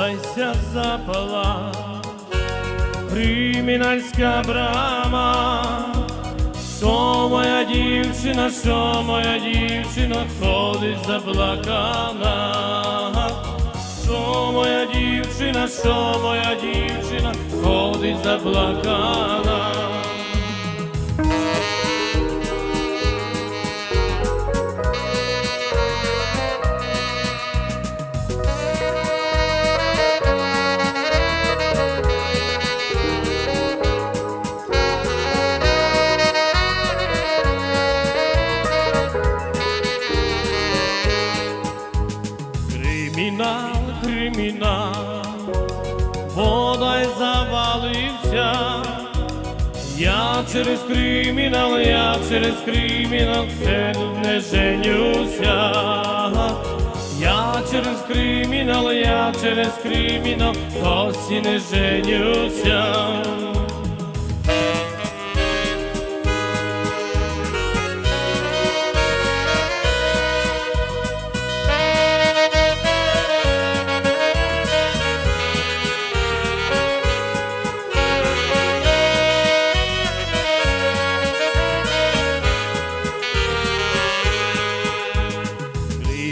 Подайся запала, кримінальська брама, що моя дівчина, що моя дівчина ходить заплакана, що моя дівчина, що моя дівчина ходить заплакана. Кримінал, кримінал, водай завалився. Я через кримінал, я через кримінал все не женюся. Я через кримінал, я через кримінал досі не женюся.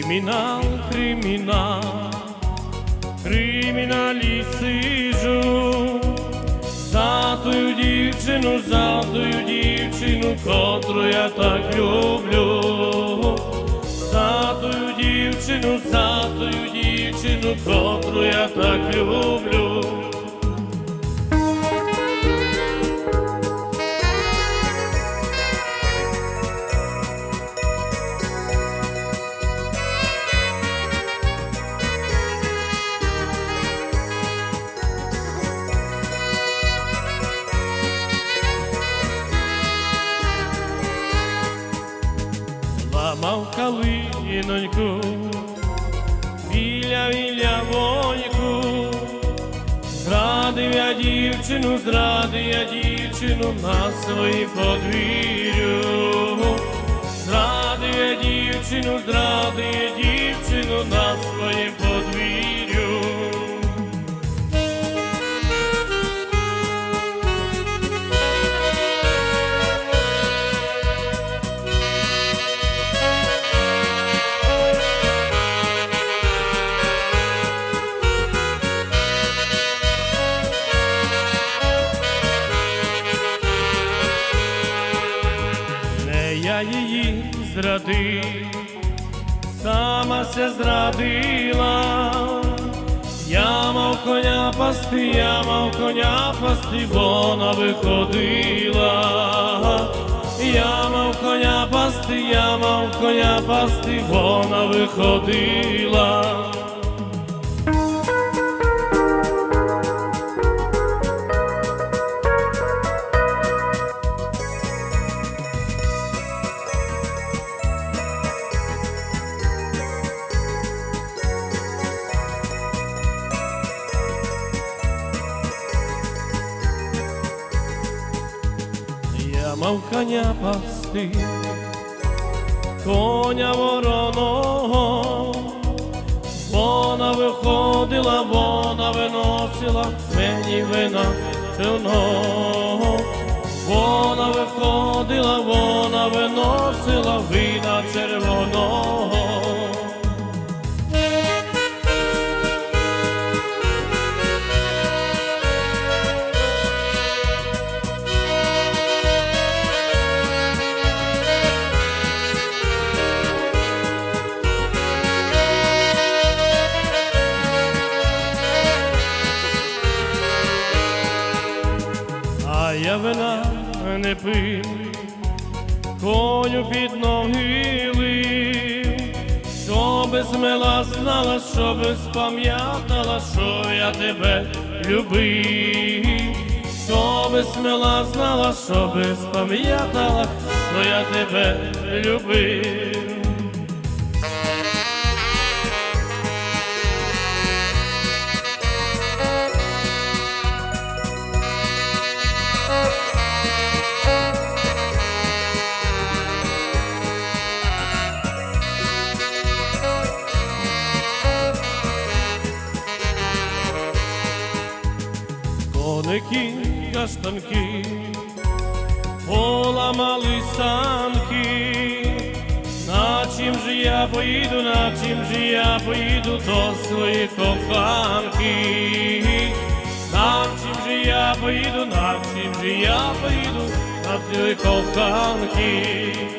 Кримінал, кримінал, криміналі сижу, за тую дівчину, за тую дівчину, котру я так люблю, за тую дівчину, за тую дівчину, котру я так люблю. Ламав калиноньку, біля віля воньку, зрадив я дівчину, зрадив я дівчину на свої подвір'ю, зрадив я дівчину, зрадив я дівчину на своїм подвір'ю. Я її зрадив, сама се зрадила. Я мав коня пасти, я мав коня пасти, вона виходила. Я мав коня пасти, я мав коня пасти, вона виходила. Мав коня пасти, коня вороного, вона виходила, вона виносила мені вина червоного. Вона виходила, вона виносила вина червоного. Не пив, коню під ноги лив, щоби смела знала, щоби спам'ятала, що я тебе любив, щоби смела знала, щоби спам'ятала, що я тебе любив. Дики каштанки, поламали санки. На чим же я поїду, на чим же я поїду до своєї коханки? На чим же я поїду, на чим же я поїду до своєї коханки?